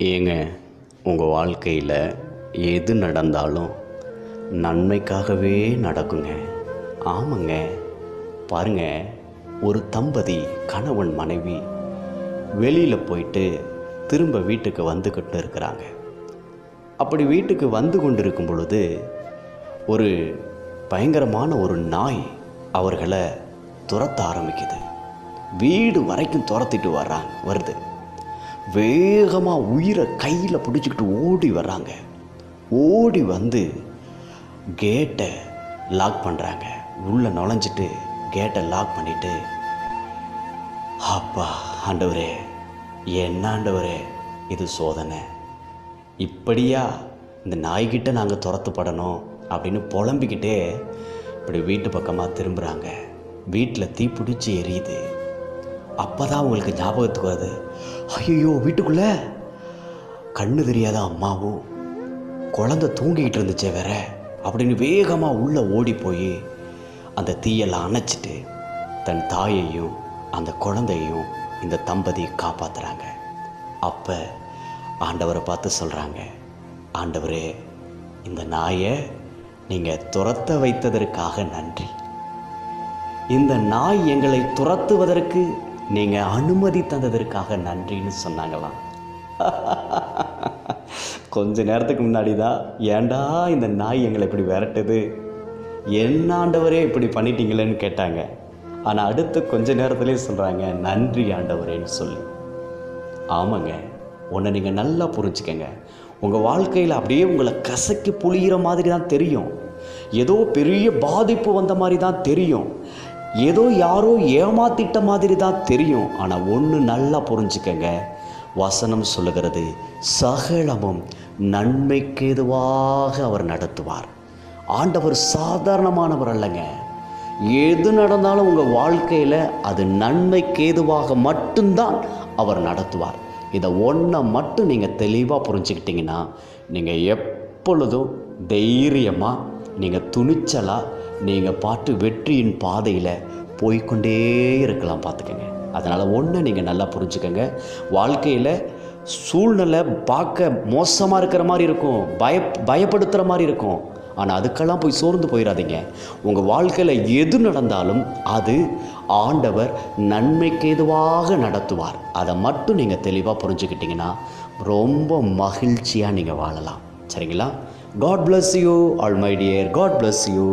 ஏங்க உங்கள் வாழ்க்கையில் எது நடந்தாலும் நன்மைக்காகவே நடக்குங்க. ஆமாங்க. பாருங்க ஒரு தம்பதி கணவன் மனைவி வெளியில் போயிட்டு திரும்ப வீட்டுக்கு வந்துக்கிட்டு இருக்கிறாங்க. அப்படி வீட்டுக்கு வந்து கொண்டிருக்கும் பொழுது ஒரு பயங்கரமான ஒரு நாய் அவர்களை துரத்த ஆரம்பிக்குது. வீடு வரைக்கும் துரத்திட்டு வர்றாங்க வருது. வேகமாக உயிரை கையில் பிடிச்சிக்கிட்டு ஓடி வர்றாங்க. ஓடி வந்து கேட்டை லாக் பண்ணுறாங்க உள்ளே நுழைஞ்சிட்டு கேட்டை லாக் பண்ணிவிட்டு அப்பா ஆண்டவரே என்ன ஆண்டவரே இது சோதனை? இப்படியா இந்த நாய்கிட்ட நாங்கள் துரத்துப்படணும் அப்படின்னு புலம்பிக்கிட்டே இப்படி வீட்டு பக்கமாக திரும்புகிறாங்க வீட்டில் தீ பிடிச்சி எரியுது. அப்போ தான் உங்களுக்கு ஞாபகத்துக்கு வருது. ஐயோ வீட்டுக்குள்ளே? கண்ணு தெரியாத அம்மாவும் குழந்தை தூங்கிக்கிட்டு இருந்துச்சே வேற. அப்படின்னு வேகமாக உள்ளே ஓடி போய் அந்த தீயெல்லாம் அணைச்சிட்டு தன் தாயையும் அந்த குழந்தையும் இந்த தம்பதி காப்பாற்றுறாங்க அப்போ ஆண்டவரை பார்த்து சொல்கிறாங்க ஆண்டவரே இந்த நாயை நீங்கள் துரத்த வைத்ததற்காக நன்றி. இந்த நாய் எங்களை துரத்துவதற்கு நீங்கள் அனுமதி தந்ததற்காக நன்றின்னு சொன்னாங்களாம். கொஞ்ச நேரத்துக்கு முன்னாடி தான் ஏன்டா இந்த நாய் எங்களை இப்படி விரட்டுது? என்ன ஆண்டவரே இப்படி பண்ணிட்டீங்களேன்னு கேட்டாங்க. ஆனால் அடுத்த கொஞ்ச நேரத்துலேயே சொல்கிறாங்க நன்றி ஆண்டவரேன்னு சொல்லி. ஆமாங்க. உன்னை நீங்கள் நல்லா புரிஞ்சுக்கங்க. உங்கள் வாழ்க்கையில் அப்படியே உங்களை கசக்கி புளிகிற மாதிரி தான் தெரியும். ஏதோ பெரிய பாதிப்பு வந்த மாதிரி தான் தெரியும். ஏதோ யாரோ ஏமாத்திட்ட மாதிரி தான் தெரியும். ஆனால் ஒன்று நல்லா புரிஞ்சுக்கங்க. வசனம் சொல்லுகிறது சகலமும் நன்மைக்கு எதுவாக அவர் நடத்துவார். ஆண்டவர் சாதாரணமானவர் அல்லங்க. எது நடந்தாலும் உங்கள் வாழ்க்கையில் அது நன்மைக்கு ஏதுவாக மட்டும்தான் அவர் நடத்துவார். இதை ஒன்றை மட்டும் நீங்கள் தெளிவாக புரிஞ்சுக்கிட்டீங்கன்னா நீங்கள் எப்பொழுதும் தைரியமாக நீங்கள் துணிச்சலாக நீங்கள் பாட்டு வெற்றியின் பாதையில் போய்க்கொண்டே இருக்கலாம் பார்த்துக்கங்க. அதனால் ஒன்று நீங்கள் நல்லா புரிஞ்சுக்கங்க. வாழ்க்கையில் சூழ்நிலை பார்க்க மோசமாக இருக்கிற மாதிரி இருக்கும். பய பயப்படுத்துகிற மாதிரி இருக்கும். ஆனால் அதுக்கெல்லாம் போய் சோர்ந்து போயிடாதீங்க உங்கள் வாழ்க்கையில் எது நடந்தாலும் அது ஆண்டவர் நன்மைக்கு எதுவாக நடத்துவார். அதை மட்டும் நீங்கள் தெளிவாக புரிஞ்சுக்கிட்டீங்கன்னா ரொம்ப மகிழ்ச்சியாக நீங்கள் வாழலாம். சரிங்களா? God bless you all my dear God bless you